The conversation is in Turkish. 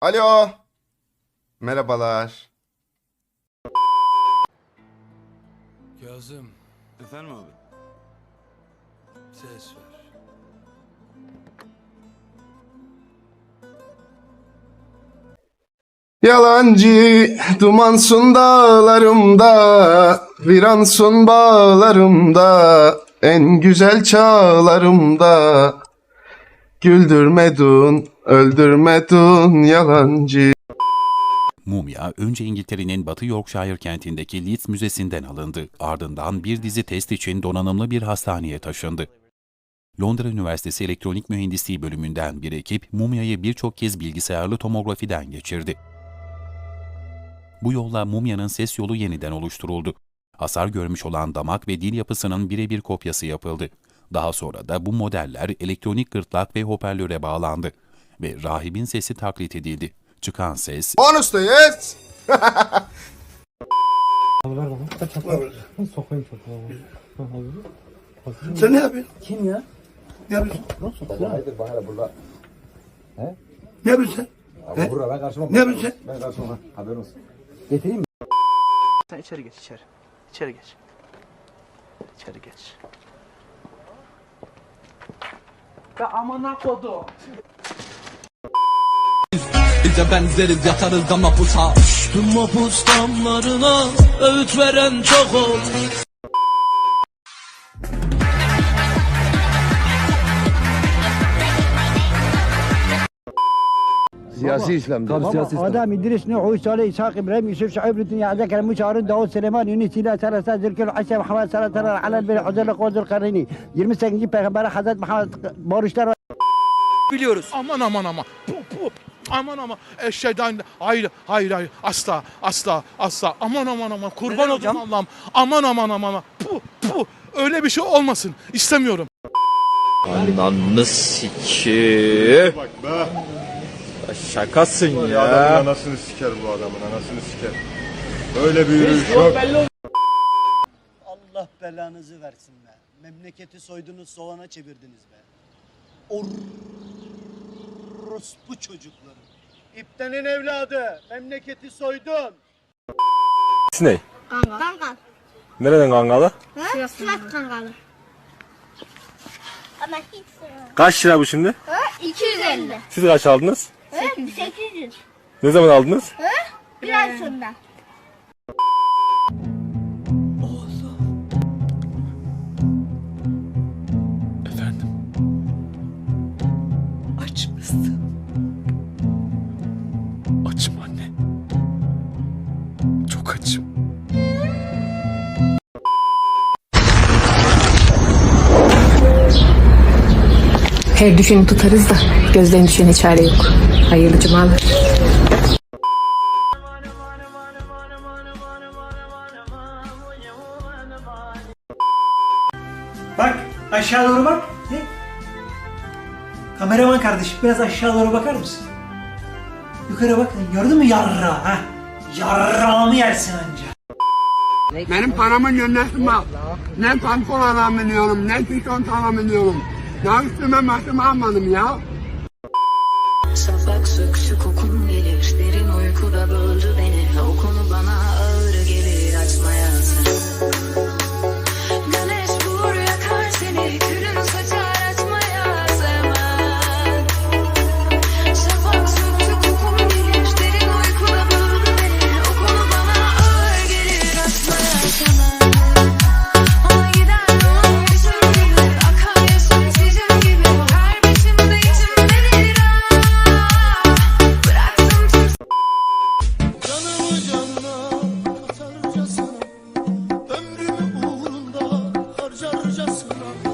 Alo. Merhabalar. Kazım Efendim abi? ses ver. Yalancı dumansın dağlarımda, viransın bağlarımda, en güzel çağlarımda. Güldürmedin, öldürmedin yalancı. Mumya önce İngiltere'nin Batı Yorkshire kentindeki Leeds Müzesi'nden alındı. Ardından bir dizi test için donanımlı bir hastaneye taşındı. Londra Üniversitesi Elektronik Mühendisliği bölümünden bir ekip mumyayı birçok kez bilgisayarlı tomografiden geçirdi. Bu yolla mumyanın ses yolu yeniden oluşturuldu. Hasar görmüş olan damak ve dil yapısının birebir kopyası yapıldı. Daha sonra da bu modeller elektronik gırtlak ve hoparlöre bağlandı ve rahibin sesi taklit edildi. Çıkan ses Bonus da yes. Sen ne yapıyorsun? Kim ya? Ne yapıyorsun? Hayırdır bana burada. Ne yapıyorsun sen? Abi burada ben karşıma Ne yapıyorsun sen? Ben karşıma haberin olsun. Getireyim mi? Sen içeri geç içeri. İçeri geç. İçeri geç. Be amına kodu. Bize benzeriz yatarız da mapusa Düştüm mapus damlarına Öğüt veren çok ol Siyasi İslam. Tabii siyasi İslam. Adam İdris, Nuh, Salih, İshak, İbrahim, Yusuf, Şuayb, Lütün, Ya'da, Kermuç, Harun, Davut, Süleyman, Yunus, İlah, Sarasa, Zülkül, Aşe, Muhammed, Salatara, Alel, Beli, Uzerli, Kozul, Karini. 28. Peygamber Hazreti Muhammed barışlar biliyoruz. Aman aman aman. Puh, puh. Aman aman eşeğden hayır hayır hayır asla asla asla aman aman aman kurban olayım Allah'ım aman aman aman puh, puh. öyle bir şey olmasın istemiyorum. Ananı sikeyim. Bak be. Şakasın Ya. Adamın anasını siker bu adamın anasını siker. Öyle bir yürüyüş yok. Allah belanızı versin be. Memleketi soydunuz soğana çevirdiniz be. Orospu çocukları. İptenin evladı. Memleketi soydun. Ne? Kangal. Nereden kangalı? Sivas, Sivas kangalı. Ama hiç. Kaç lira bu şimdi? 250. Siz kaç aldınız? 800. Ne zaman aldınız? Bir ay sonra. Her düşeni tutarız da gözden düşene çare yok. Hayırlı cumalar. Bak aşağı doğru bak. Ne? Kameraman kardeşim biraz aşağı doğru bakar mısın? Yukarı bak. Gördün mü yarra ha? Yarrağımı yersin anca. Benim paramın bak. Ne pantolon alabiliyorum, ne tişört alabiliyorum. Ya üstüme başıma almadım ya. Şafak söksü kokun gelir. Derin uykuda böldü beni. O konu bana Adiós.